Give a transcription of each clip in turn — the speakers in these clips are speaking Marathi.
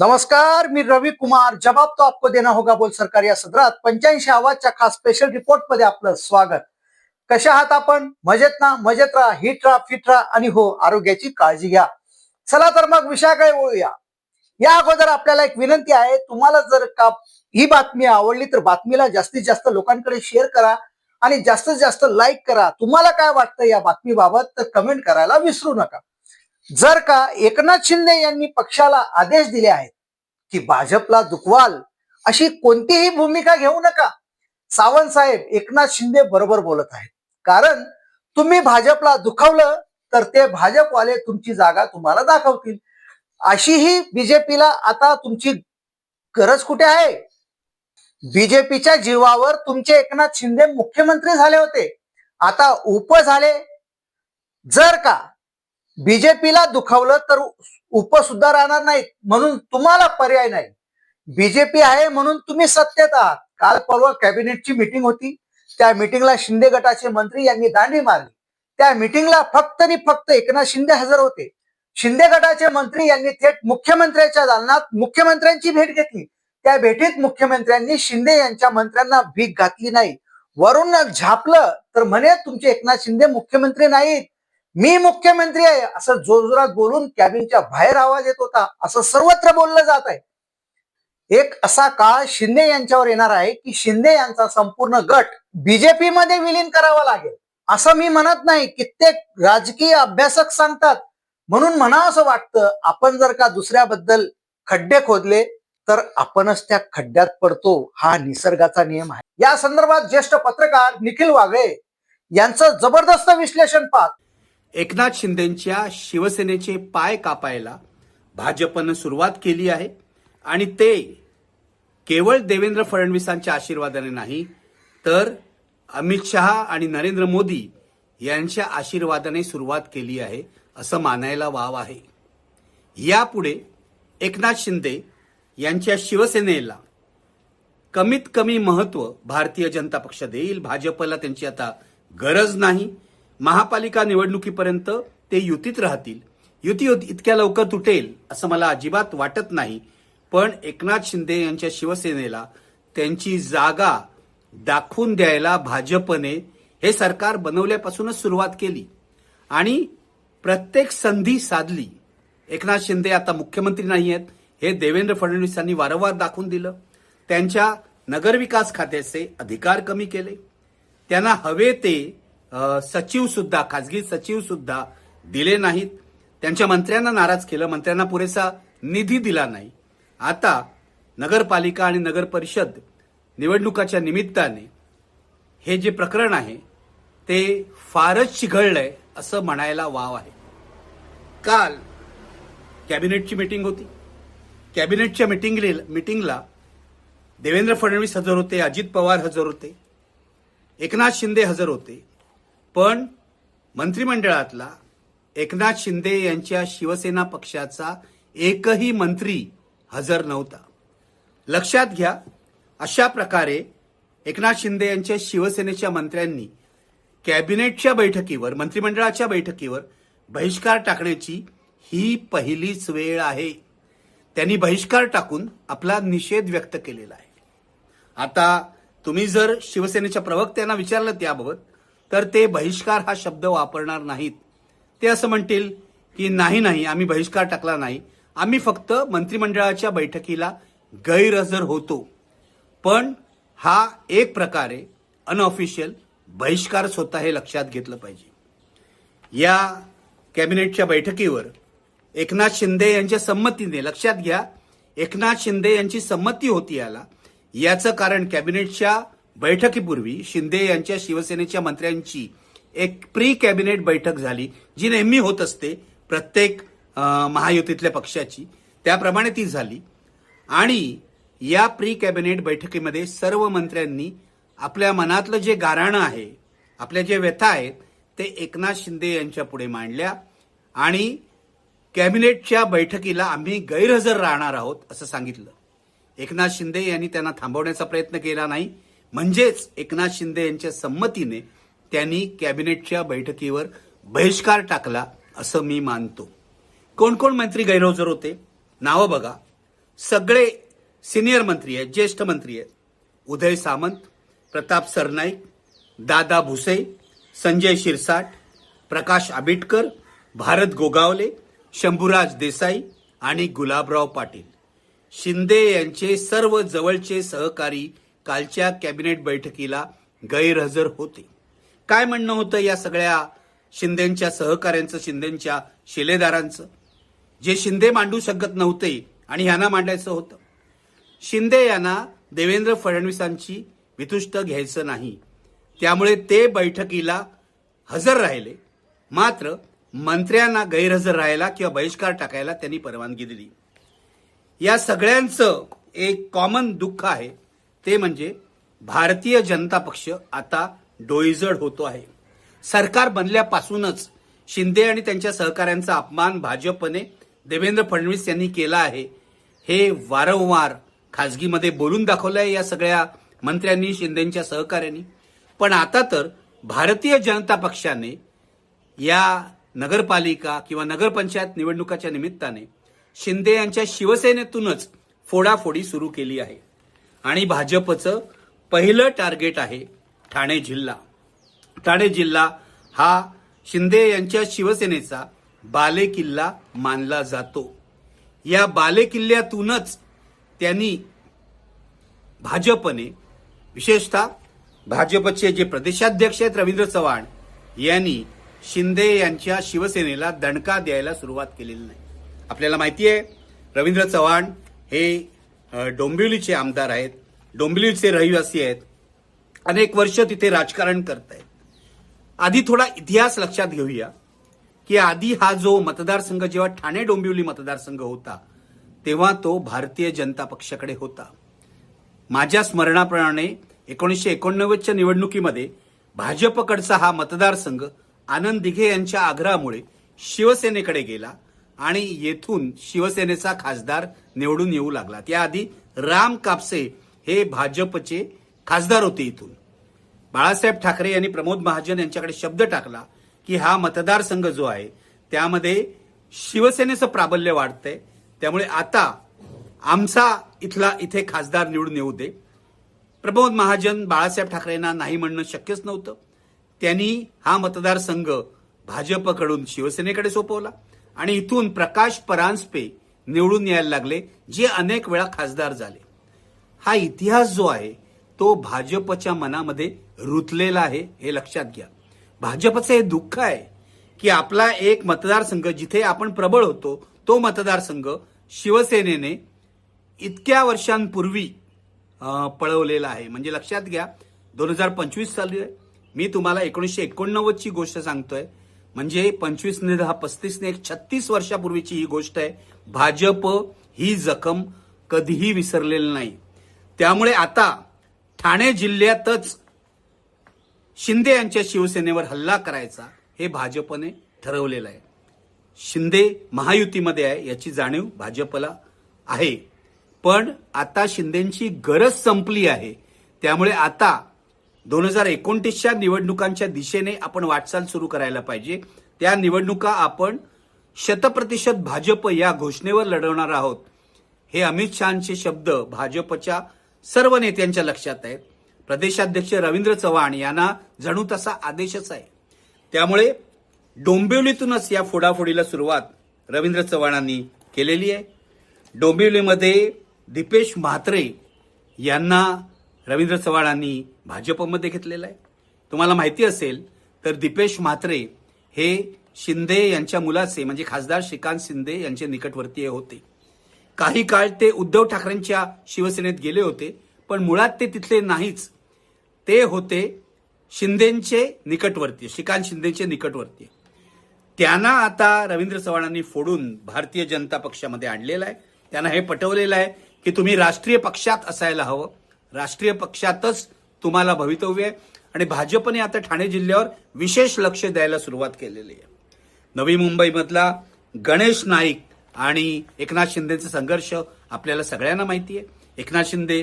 नमस्कार मी रवी कुमार. जवाब तो आपको देना होगा बोल सरकार या सदरात पंच्याऐंशी आवाजच्या खास स्पेशल रिपोर्टमध्ये आपलं स्वागत. कशा आहात आपण? मजेत ना? मजेत राहा हिट राहा फिट राहा आणि हो आरोग्याची काळजी घ्या. चला तर मग विषयाकडे वळूया. या अगोदर आपल्याला एक विनंती आहे तुम्हाला जर का ही बातमी आवडली तर बातमीला जास्तीत जास्त लोकांकडे शेअर करा आणि जास्तीत जास्त लाईक करा. तुम्हाला काय वाटतं या बातमीबाबत तर कमेंट करायला विसरू नका. जर का एकनाथ शिंदे यांनी पक्षाला आदेश दिले आहेत की भाजपला दुखवाल अशी कोणतीही भूमिका घेऊ नका. सावंत साहेब एकनाथ शिंदे बरोबर बोलत आहेत. कारण तुम्ही भाजपला दुखावलं तर ते भाजपवाले तुमची जागा तुम्हाला दाखवतील. अशीही बीजेपीला आता तुमची गरज कुठे आहे? बीजेपीच्या जीवावर तुमचे एकनाथ शिंदे मुख्यमंत्री झाले होते. आता उप झाले. जर का बीजेपीला दुखावलं तर उप सुद्धा राहणार नाहीत म्हणून तुम्हाला पर्याय नाही. बीजेपी आहे म्हणून तुम्ही सत्तेत आहात. काल परवा कॅबिनेटची मिटिंग होती. त्या मिटिंगला शिंदे गटाचे मंत्री यांनी दांडी मारली. त्या मिटिंगला फक्त आणि फक्त एकनाथ शिंदे हजर होते. शिंदे गटाचे मंत्री यांनी थेट मुख्यमंत्र्यांच्या दालनात मुख्यमंत्र्यांची भेट घेतली. त्या भेटीत मुख्यमंत्र्यांनी शिंदे यांच्या मंत्र्यांना भीक घातली नाही. वरून झापलं तर म्हणे तुमचे एकनाथ शिंदे मुख्यमंत्री नाहीत. मी मुख्यमंत्री आहे असं जोरजोरात बोलून कॅबिनच्या बाहेर आवाज येत होता असं सर्वत्र बोललं जात आहे. एक असा काळ शिंदे यांच्यावर येणार आहे की शिंदे यांचा संपूर्ण गट बीजेपी मध्ये विलीन करावा लागेल. असं मी म्हणत नाही कित्येक राजकीय अभ्यासक सांगतात. म्हणून म्हणा असं वाटतं आपण जर का दुसऱ्याबद्दल खड्डे खोदले तर आपणच त्या खड्ड्यात पडतो हा निसर्गाचा नियम आहे. या संदर्भात ज्येष्ठ पत्रकार निखिल वागळे यांचं जबरदस्त विश्लेषण पाहत एकनाथ शिंदेच्या शिवसेनेचे पाय कापायला भाजपनं सुरुवात केली आहे आणि ते केवळ देवेंद्र फडणवीसांच्या आशीर्वादाने नाही तर अमित शहा आणि नरेंद्र मोदी यांच्या आशीर्वादाने सुरुवात केली आहे असं मानायला वाव आहे. यापुढे एकनाथ शिंदे यांच्या शिवसेनेला कमीत कमी महत्त्व भारतीय जनता पक्ष देईल भाजपला त्यांची आता गरज नाही महापालिका निवडणुकीपर्यंत ते युतीत राहतील. युती इतक्या लवकर तुटेल असं मला अजिबात वाटत नाही. पण एकनाथ शिंदे यांच्या शिवसेनेला त्यांची जागा दाखवून द्यायला भाजपने हे सरकार बनवल्यापासूनच सुरुवात केली. आणि प्रत्येक संधी साधली. एकनाथ शिंदे आता मुख्यमंत्री नाही आहेत. हे देवेंद्र फडणवीसांनी वारंवार दाखवून दिलं. त्यांच्या नगरविकास खात्याचे अधिकार कमी केले. त्यांना हवे ते सचिव सुद्धा खासगी सचिव सुद्धा दिले नाहीत. त्यांच्या मंत्र्यांना नाराज केलं. मंत्र्यांना पुरेसा निधी दिला नाही. आता नगरपालिका आणि नगर परिषद निवडणुकाच्या निमित्ताने हे जे प्रकरण आहे ते फारच चिघळलंय असं म्हणायला वाव आहे. काल कॅबिनेटची मिटिंग होती. कॅबिनेटच्या मिटिंग मिटिंगला देवेंद्र फडणवीस हजर होते अजित पवार हजर होते एकनाथ शिंदे हजर होते पण मंत्रिमंडळातला एकनाथ शिंदे यांच्या शिवसेना पक्षाचा एकही मंत्री हजर नव्हता. लक्षात घ्या अशा प्रकारे एकनाथ शिंदे यांच्या शिवसेनेच्या मंत्र्यांनी कॅबिनेटच्या बैठकीवर मंत्रिमंडळाच्या बैठकीवर बहिष्कार टाकण्याची ही पहिलीच वेळ आहे. त्यांनी बहिष्कार टाकून आपला निषेध व्यक्त केलेला आहे. आता तुम्ही जर शिवसेनेच्या प्रवक्त्यांना विचारलं त्याबाबत तर ते बहिष्कार हा शब्द वापरणार नाहीत. ते असं म्हणतील की नाही नाही आम्ही बहिष्कार टाकला नाही. आम्ही फक्त मंत्रिमंडळाच्या बैठकीला गैरहजर होतो. पण हा एक प्रकारे अनऑफिशियल बहिष्कारच होता हे लक्षात घेतलं पाहिजे. या कॅबिनेटच्या बैठकीवर एकनाथ शिंदे यांच्या संमतीने लक्षात घ्या एकनाथ शिंदे यांची संमती होती याला याचं कारण कॅबिनेटच्या बैठकीपूर्वी शिंदे यांच्या शिवसेनेच्या मंत्र्यांची एक प्री कॅबिनेट बैठक झाली जी नेहमी होत असते प्रत्येक महायुतीतल्या पक्षाची. त्याप्रमाणे ती झाली. आणि या प्री कॅबिनेट बैठकीमध्ये सर्व मंत्र्यांनी आपल्या मनातलं जे गाराणं आहे आपल्या जे व्यथा आहेत ते एकनाथ शिंदे यांच्या पुढे मांडल्या. आणि कॅबिनेटच्या बैठकीला आम्ही गैरहजर राहणार आहोत असं सांगितलं. एकनाथ शिंदे यांनी त्यांना थांबवण्याचा प्रयत्न केला नाही. म्हणजेच एकनाथ शिंदे यांच्या संमतीने त्यांनी कॅबिनेटच्या बैठकीवर बहिष्कार टाकला असं मी मानतो. कोण कोण मंत्री गैरहजर होते? नावं बघा. सगळे सिनियर मंत्री आहेत ज्येष्ठ मंत्री आहेत. उदय सामंत प्रताप सरनाईक दादा भुसे संजय शिरसाट प्रकाश आबिटकर भारत गोगावले शंभूराज देसाई आणि गुलाबराव पाटील. शिंदे यांचे सर्व जवळचे सहकारी कालच्या कॅबिनेट बैठकीला गैरहजर होते. काय म्हणणं होतं या सगळ्या शिंदेच्या सहकाऱ्यांचं शिंदेच्या शिलेदारांचं? जे शिंदे मांडू शकत नव्हते आणि ह्यांना मांडायचं होतं. शिंदे यांना देवेंद्र फडणवीसांची वितुष्ट घ्यायचं नाही. त्यामुळे ते बैठकीला हजर राहिले. मात्र मंत्र्यांना गैरहजर राहायला किंवा बहिष्कार टाकायला त्यांनी परवानगी दिली. या सगळ्यांचं एक कॉमन दुःख आहे. ते म्हणजे भारतीय जनता पक्ष आता डोईजड होतो आहे. सरकार बनल्यापासूनच शिंदे आणि त्यांच्या सहकाऱ्यांचा अपमान भाजपने देवेंद्र फडणवीस यांनी केला आहे. हे वारंवार खासगीमध्ये बोलून दाखवलं आहे या सगळ्या मंत्र्यांनी शिंदेच्या सहकाऱ्यांनी. पण आता तर भारतीय जनता पक्षाने या नगरपालिका किंवा नगरपंचायत निवडणुकाच्या निमित्ताने शिंदे यांच्या शिवसेनेतूनच फोडाफोडी सुरू केली आहे. आणि भाजपचं पहिलं टार्गेट आहे ठाणे जिल्हा. ठाणे जिल्हा हा शिंदे यांच्या शिवसेनेचा बालेकिल्ला मानला जातो. या बालेकिल्ल्यातूनच त्यांनी भाजपने विशेषतः भाजपचे जे प्रदेशाध्यक्ष आहेत रवींद्र चव्हाण यांनी शिंदे यांच्या शिवसेनेला दणका द्यायला सुरुवात केलेली नाही. आपल्याला माहिती आहे रवींद्र चव्हाण हे डोंबिवलीचे आमदार आहेत डोंबिवलीचे रहिवासी आहेत अनेक वर्ष तिथे राजकारण करत आहेत आधी थोडा इतिहास लक्षात घेऊया की आधी हा जो मतदारसंघ जेव्हा ठाणे डोंबिवली मतदारसंघ होता तेव्हा तो भारतीय जनता पक्षाकडे होता. माझ्या स्मरणाप्रमाणे एकोणीसशे एकोणनव्वदच्या निवडणुकीमध्ये भाजपकडचा हा मतदारसंघ आनंद दिघे यांच्या आग्रहामुळे शिवसेनेकडे गेला आणि येथून शिवसेनेचा खासदार निवडून येऊ लागला. त्याआधी राम कापसे हे भाजपचे खासदार होते इथून. बाळासाहेब ठाकरे यांनी प्रमोद महाजन यांच्याकडे शब्द टाकला की हा मतदारसंघ जो आहे त्यामध्ये शिवसेनेचं प्राबल्य वाढतंय. त्यामुळे आता आमचा इथला इथे खासदार निवडून येऊ दे. प्रमोद महाजन बाळासाहेब ठाकरेंना नाही म्हणणं शक्यच नव्हतं. त्यांनी हा मतदारसंघ भाजपकडून शिवसेनेकडे सोपवला. आणि इथून प्रकाश परांजपे निवडून यायला लागले जे अनेक वेळा खासदार झाले. हा इतिहास जो आहे तो भाजपच्या मनामध्ये रुतलेला आहे हे लक्षात घ्या. भाजपचं हे दुःख आहे की आपला एक मतदारसंघ जिथे आपण प्रबळ होतो तो मतदारसंघ शिवसेनेने इतक्या वर्षांपूर्वी पळवलेला आहे. म्हणजे लक्षात घ्या दोन हजार पंचवीस साली आहे मी तुम्हाला एकोणीसशे एकोणनव्वदची गोष्ट सांगतोय. म्हणजे पंचवीस ने दहा पस्तीस ने एक छत्तीस वर्षापूर्वीची ही गोष्ट आहे. भाजप ही जखम कधीही विसरलेली नाही. त्यामुळे आता ठाणे जिल्ह्यातच शिंदे यांच्या शिवसेनेवर हल्ला करायचा हे भाजपने ठरवलेलं आहे. शिंदे महायुतीमध्ये आहे याची जाणीव भाजपला आहे. पण आता शिंदेची गरज संपली आहे. त्यामुळे आता दोन हजार एकोणतीसच्या निवडणुकांच्या दिशेने आपण वाटचाल सुरू करायला पाहिजे. त्या निवडणुका आपण शतप्रतिशत भाजप या घोषणेवर लढवणार आहोत. हे अमित शहाचे शब्द भाजपच्या सर्व नेत्यांच्या लक्षात आहेत. प्रदेशाध्यक्ष रवींद्र चव्हाण यांना जणू तसा आदेशच आहे. त्यामुळे डोंबिवलीतूनच या फोडाफोडीला सुरुवात रवींद्र चव्हाणांनी केलेली आहे. डोंबिवलीमध्ये दीपेश म्हात्रे यांना रवींद्र चव्हाणांनी भाजपमध्ये घेतलेलं आहे. तुम्हाला माहिती असेल तर दीपेश म्हात्रे हे शिंदे यांच्या मुलाचे म्हणजे खासदार श्रीकांत शिंदे यांचे निकटवर्तीय होते. काही काळ ते उद्धव ठाकरेंच्या शिवसेनेत गेले होते पण मुळात ते तिथले नाहीच. ते होते शिंदेचे निकटवर्तीय श्रीकांत शिंदेचे निकटवर्ती त्यांना आता रवींद्र चव्हाणांनी फोडून भारतीय जनता पक्षामध्ये आणलेलं आहे. त्यांना हे पटवलेलं आहे की तुम्ही राष्ट्रीय पक्षात असायला हवं. राष्ट्रीय पक्षातच तुम्हाला भवितव्य आहे. आणि भाजपने आता ठाणे जिल्ह्यावर विशेष लक्ष द्यायला सुरुवात केलेली आहे. नवी मुंबईमधला गणेश नाईक आणि एकनाथ शिंदेचा संघर्ष आपल्याला सगळ्यांना माहिती आहे. एकनाथ शिंदे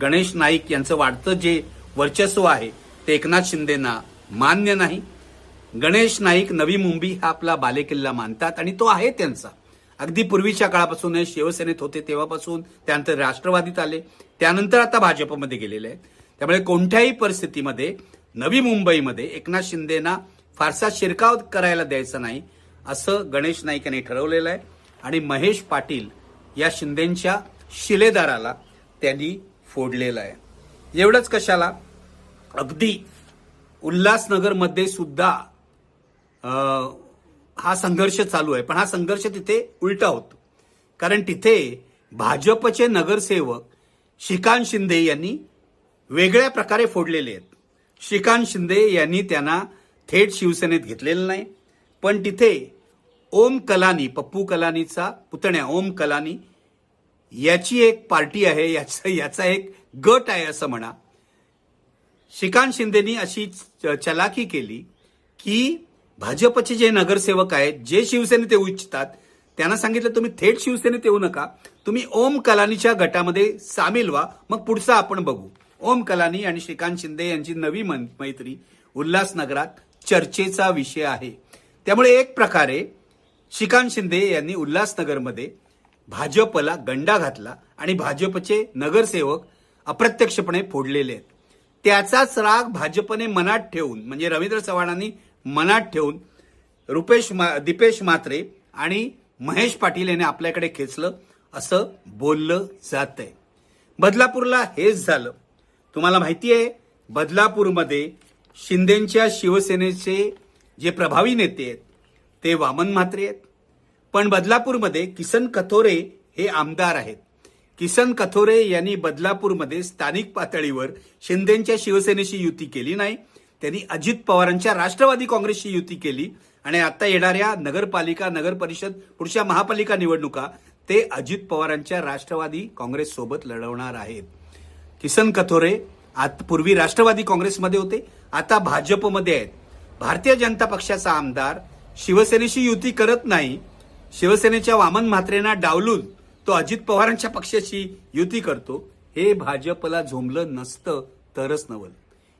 गणेश नाईक यांचं वाढतं जे वर्चस्व आहे ते एकनाथ शिंदेना मान्य नाही. गणेश नाईक नवी मुंबई हा आपला बालेकिल्ला मानतात आणि तो आहे त्यांचा. अगदी पूर्वीच्या काळापासून शिवसेनेत होते तेव्हापासून त्यानंतर राष्ट्रवादीत आले. त्यानंतर आता भाजपमध्ये गेलेले आहेत. त्यामुळे कोणत्याही परिस्थितीमध्ये नवी मुंबईमध्ये एकनाथ शिंदेना फारसा शिरकाव करायला द्यायचा नाही असं गणेश नाईक यांनी ठरवलेलं आहे. आणि महेश पाटील या शिंदेच्या शिलेदाराला त्यांनी फोडलेलं आहे. एवढंच कशाला? अगदी उल्हासनगरमध्ये सुद्धा हा संघर्ष चालू आहे. पण हा संघर्ष तिथे उलटा होतो. कारण तिथे भाजपचे नगरसेवक श्रीकांत शिंदे यांनी वेगळ्या प्रकारे फोडलेले आहेत. श्रीकांत शिंदे यांनी त्यांना थेट शिवसेनेत घेतलेलं नाही. पण तिथे ओम कलानी पप्पू कलानीचा पुतण्या ओम कलानी याची एक पार्टी आहे याचा याचा एक गट आहे असं म्हणा. श्रीकांत शिंदेनी अशी चलाखी केली की भाजपचे जे नगरसेवक आहेत जे शिवसेनेत येऊ इच्छितात त्यांना सांगितलं तुम्ही थेट शिवसेनेत येऊ नका. तुम्ही ओम कलानीच्या गटामध्ये सामील व्हा. मग पुढचं आपण बघू. ओम कलानी आणि श्रीकांत शिंदे यांची नवी मैत्री उल्हासनगरात चर्चेचा विषय आहे. त्यामुळे एक प्रकारे श्रीकांत शिंदे यांनी उल्हासनगरमध्ये भाजपला गंडा घातला आणि भाजपचे नगरसेवक अप्रत्यक्षपणे फोडलेले आहेत. त्याचाच राग भाजपने मनात ठेवून म्हणजे रवींद्र चव्हाणांनी मनात ठेवून रुपेश मा- दीपेश मात्रे आणि महेश पाटील यांनी आपल्याकडे खेचलं असं बोललं जात आहे बदलापूरला हेच झालं. तुम्हाला माहिती आहे बदलापूरमध्ये शिंदेच्या शिवसेनेचे जे प्रभावी नेते आहेत ते वामन म्हात्रे आहेत. पण बदलापूरमध्ये किसन कथोरे हे आमदार आहेत. किसन कथोरे यांनी बदलापूरमध्ये स्थानिक पातळीवर शिंदेच्या शिवसेनेशी युती केली नाही. त्यांनी अजित पवारांच्या राष्ट्रवादी काँग्रेसशी युती केली. आणि आता येणाऱ्या नगरपालिका नगर परिषद पुढच्या महापालिका निवडणुका ते अजित पवारांच्या राष्ट्रवादी काँग्रेस सोबत लढवणार आहेत. किसन कथोरे आत पूर्वी राष्ट्रवादी काँग्रेसमध्ये होते आता भाजपमध्ये आहेत. भारतीय जनता पक्षाचा आमदार शिवसेनेशी युती करत नाही. शिवसेनेच्या वामन म्हात्रेंना डावलून तो अजित पवारांच्या पक्षाशी युती करतो. हे भाजपला झोंबलं नसतं तरच नवल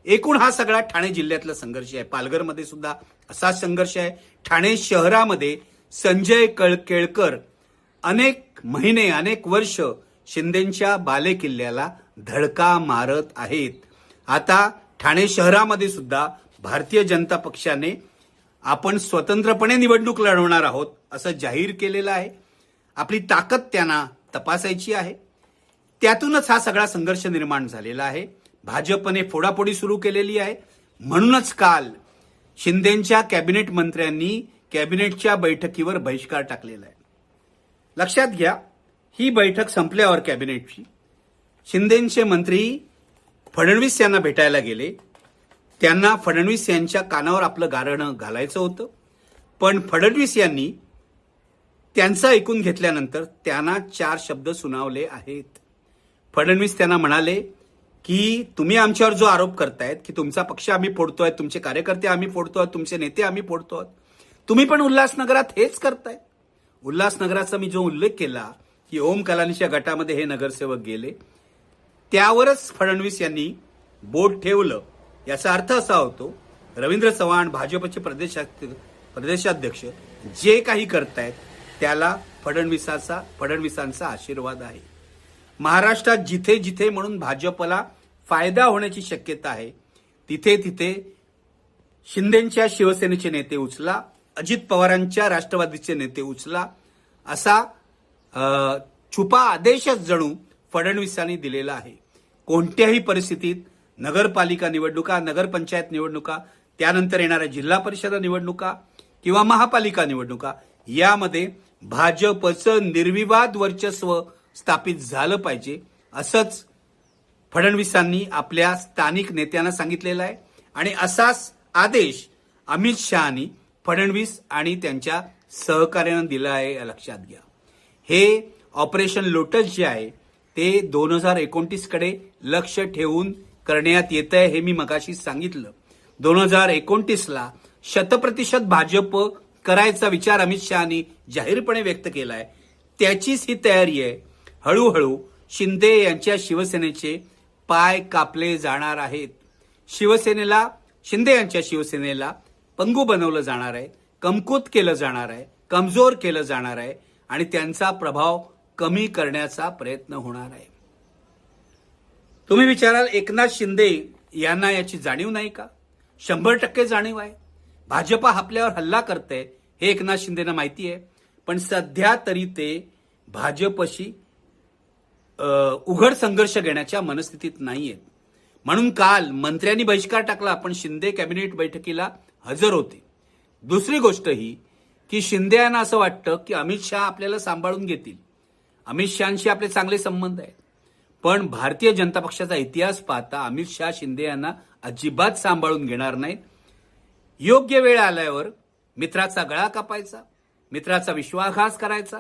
एकूण हा सगळा ठाणे जिल्ह्यातला संघर्ष आहे. पालघरमध्ये सुद्धा असाच संघर्ष आहे. ठाणे शहरामध्ये संजय कळकेळकर अनेक महिने अनेक वर्ष शिंदेच्या बालेकिल्ल्याला धडका मारत आहेत. आता ठाणे शहरामध्ये सुद्धा भारतीय जनता पक्षाने आपण स्वतंत्रपणे निवडणूक लढवणार आहोत असं जाहीर केलेलं आहे. आपली ताकद त्यांना तपासायची आहे. त्यातूनच हा सगळा संघर्ष निर्माण झालेला आहे. भाजपने फोडाफोडी सुरू केलेली आहे. म्हणूनच काल शिंदेच्या कॅबिनेट मंत्र्यांनी कॅबिनेटच्या बैठकीवर बहिष्कार टाकलेला आहे. लक्षात घ्या ही बैठक संपल्यावर कॅबिनेटची. शिंदेचे मंत्री फडणवीस यांना भेटायला गेले. त्यांना फडणवीस यांच्या कानावर आपलं गारणं घालायचं होतं. पण फडणवीस यांनी त्यांचं ऐकून घेतल्यानंतर त्यांना चार शब्द सुनावले आहेत. फडणवीस त्यांना म्हणाले की तुम्ही आमच्यावर जो आरोप करतायत की तुमचा पक्ष आम्ही फोडतोय तुमचे कार्यकर्ते आम्ही फोडतोय तुमचे नेते आम्ही फोडतोय तुम्ही पण उल्हासनगरात हेच करताय उल्हासनगराचा मी जो उल्लेख केला की ओम कलानीच्या गटामध्ये हे नगरसेवक गेले त्यावरच फडणवीस यांनी बोट ठेवलं. याचा अर्थ असा होतो रवींद्र चव्हाण भाजपचे प्रदेशा प्रदेशाध्यक्ष जे काही करतायत त्याला फडणवीसाचा फडणवीसांचा आशीर्वाद आहे. महाराष्ट्रात जिथे जिथे म्हणून भाजपला फायदा होण्याची शक्यता आहे. तिथे तिथे शिंदेच्या शिवसेनेचे नेते उचला अजित पवारांच्या राष्ट्रवादीचे नेते उचला असा छुपा आदेशच जणू फडणवीसांनी दिलेला आहे. कोणत्याही परिस्थितीत नगरपालिका निवडणुका नगरपंचायत निवडणुका त्यानंतर येणाऱ्या जिल्हा परिषद निवडणुका किंवा महापालिका निवडणुका यामध्ये भाजपचं निर्विवाद वर्चस्व स्थापित झालं पाहिजे. असंच फडणवीसांनी आपल्या स्थानिक नेत्यांना सांगितलेला आहे. आणि असाच आदेश अमित शहानी फडणवीस आणि त्यांच्या सहकार्यानं दिला आहे लक्षात घ्या. हे ऑपरेशन लोटस जे आहे ते दोन हजार एकोणतीसकडे लक्ष ठेवून करण्यात येत आहे हे मी मगाशी सांगितलं. दोन हजार एकोणतीसला शतप्रतिशत भाजप करायचा विचार अमित शहानी जाहीरपणे व्यक्त केला आहे त्याचीच ही तयारी आहे. हळूहळू शिंदे यांच्या शिवसेनेचे पाय कापले जाणार आहेत. शिवसेनेला शिंदे यांच्या शिवसेनेला पंगू बनवलं जाणार आहे कमकुत केलं जाणार आहे कमजोर केलं जाणार आहे आणि त्यांचा प्रभाव कमी करण्याचा प्रयत्न होणार आहे. तुम्ही विचाराल एकनाथ शिंदे यांना याची जाणीव नाही का? शंभर टक्के जाणीव आहे. भाजपा आपल्यावर हल्ला करते हे एकनाथ शिंदेना माहिती आहे. पण सध्या तरी ते भाजपशी उघड संघर्ष घेण्याच्या मनस्थितीत नाहीयेत म्हणून काल मंत्र्यांनी बहिष्कार टाकला पण शिंदे कॅबिनेट बैठकीला हजर होते. दुसरी गोष्ट ही की शिंदे यांना असं वाटतं की अमित शहा आपल्याला सांभाळून घेतील. अमित शहाशी आपले चांगले संबंध आहेत. पण भारतीय जनता पक्षाचा इतिहास पाहता अमित शहा शिंदे यांना अजिबात सांभाळून घेणार नाहीत. योग्य वेळ आल्यावर मित्राचा गळा कापायचा मित्राचा विश्वासघात करायचा.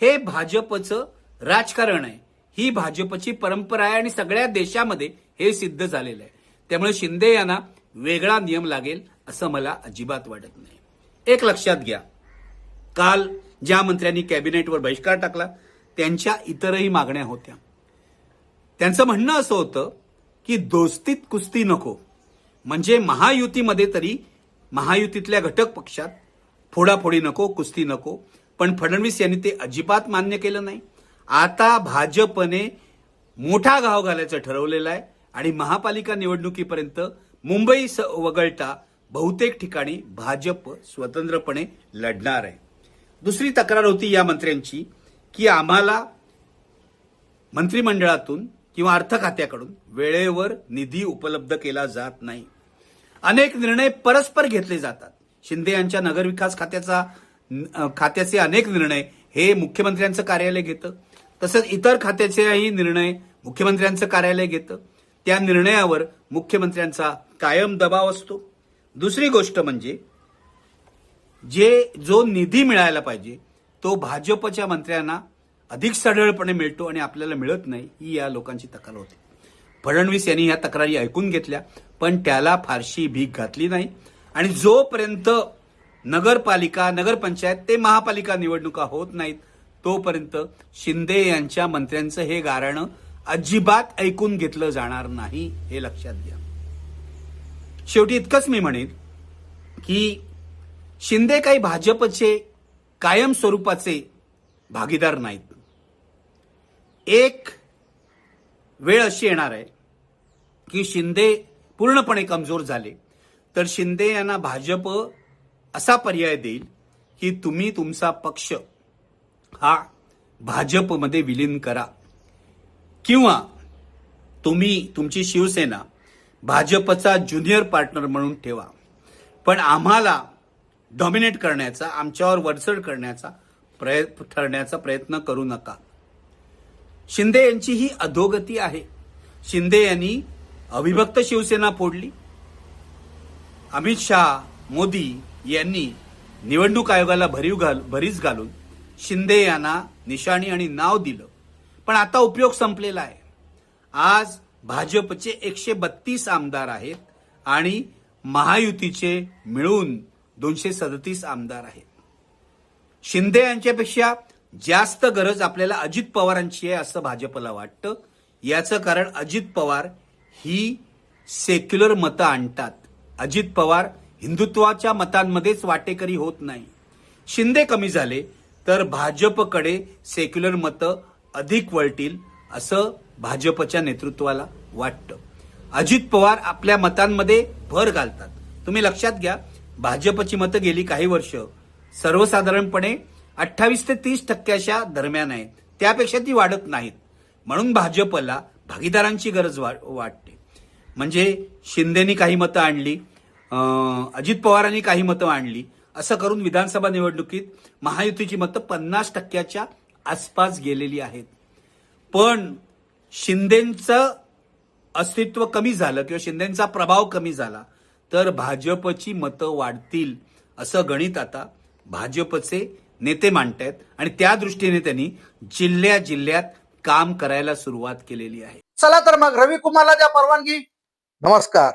हे भाजपचं राजकारण आहे. ही भाजपची परंपरा आहे आणि सगळ्या देशामध्ये हे सिद्ध झालेलं आहे. त्यामुळे शिंदे यांना वेगळा नियम लागेल असं मला अजिबात वाटत नाही. एक लक्षात घ्या. काल ज्या मंत्र्यांनी कॅबिनेटवर बहिष्कार टाकला त्यांच्या इतरही मागण्या होत्या. त्यांचं म्हणणं असं होतं की दोस्तीत कुस्ती नको. म्हणजे महायुतीमध्ये तरी महायुतीतल्या घटक पक्षात फोडाफोडी नको कुस्ती नको. पण फडणवीस यांनी ते अजिबात मान्य केलं नाही. आता भाजपने मोठा घाव घालायचं ठरवलेलं आहे आणि महापालिका निवडणुकीपर्यंत मुंबई स- वगळता बहुतेक ठिकाणी भाजप स्वतंत्रपणे लढणार आहे. दुसरी तक्रार होती या मंत्र्यांची की आम्हाला मंत्रिमंडळातून किंवा अर्थ खात्याकडून वेळेवर निधी उपलब्ध केला जात नाही. अनेक निर्णय परस्पर घेतले जातात. शिंदे यांच्या नगरविकास खात्याचा खात्याचे अनेक निर्णय हे मुख्यमंत्र्यांचं कार्यालय घेतं. तसंच इतर खात्याचेही निर्णय मुख्यमंत्र्यांचं कार्यालय घेतं. त्या निर्णयावर मुख्यमंत्र्यांचा कायम दबाव असतो. दुसरी गोष्ट म्हणजे जे जो निधी मिळायला पाहिजे तो भाजपच्या मंत्र्यांना अधिक सढळपणे मिळतो आणि आपल्याला मिळत नाही ही या लोकांची तक्रार होती. फडणवीस यांनी या तक्रारी ऐकून घेतल्या पण त्याला फारशी भीक घातली नाही. आणि जोपर्यंत नगरपालिका नगरपंचायत ते महापालिका निवडणुका होत नाहीत तोपर्यंत शिंदे यांच्या मंत्र्यांचं हे गारणं अजिबात ऐकून घेतलं जाणार नाही हे लक्षात घ्या. शेवटी इतकंच मी म्हणेन की शिंदे काही भाजपचे कायम स्वरूपाचे भागीदार नाहीत. एक वेळ अशी येणार आहे की शिंदे पूर्णपणे कमजोर झाले. तर शिंदे यांना भाजप असा पर्याय देईल की तुम्ही तुमचा पक्ष हा भाजपमध्ये विलीन करा. किंवा तुम्ही तुमची शिवसेना भाजपचा ज्युनियर पार्टनर म्हणून ठेवा. पण आम्हाला डॉमिनेट करण्याचा आमच्यावर वरचढ करण्याचा प्रयत्न ठरण्याचा प्रयत्न करू नका. शिंदे यांची ही अधोगती आहे. शिंदे यांनी अविभक्त शिवसेना फोडली. अमित शहा मोदी यांनी निवडणूक आयोगाला भरीव घाल भरीच घालून शिंदे यांना निशाणी आणि नाव दिलं. पण आता उपयोग संपलेला आहे. आज भाजपचे एकशे बत्तीस आमदार आहेत आणि महायुतीचे मिळून दोनशे सदतीस आमदार आहेत. शिंदे यांच्यापेक्षा जास्त गरज आपल्याला अजित पवारांची आहे असं भाजपला वाटतं. याचं कारण अजित पवार ही सेक्युलर मतं आणतात. अजित पवार हिंदुत्वाच्या मतांमध्येच वाटेकरी होत नाही. शिंदे कमी झाले तर भाजपकडे सेक्युलर मतं अधिक वळतील असं भाजपच्या नेतृत्वाला वाटतं. अजित पवार आपल्या मतांमध्ये भर घालतात. तुम्ही लक्षात घ्या भाजपची मतं गेली काही वर्ष सर्वसाधारणपणे अठ्ठावीस ते तीस टक्क्याच्या दरम्यान आहेत. त्यापेक्षा ती वाढत नाहीत. म्हणून भाजपला भागीदारांची गरज वा- वाटते. म्हणजे शिंदेनी काही मतं आणली अजित पवारांनी काही मतं आणली असं करून विधानसभा निवडणुकीत महायुतीची मतं पन्नास टक्क्याच्या आसपास गेलेली आहेत. पण शिंदेचं अस्तित्व कमी झालं किंवा शिंदेचा प्रभाव कमी झाला तर भाजपची मतं वाढतील असं गणित आता भाजपचे नेते मांडतायत आणि त्या दृष्टीने त्यांनी जिल्ह्या जिल्ह्यात काम करायला सुरुवात केलेली आहे. चला तर मग रवी कुमारला द्या परवानगी. नमस्कार.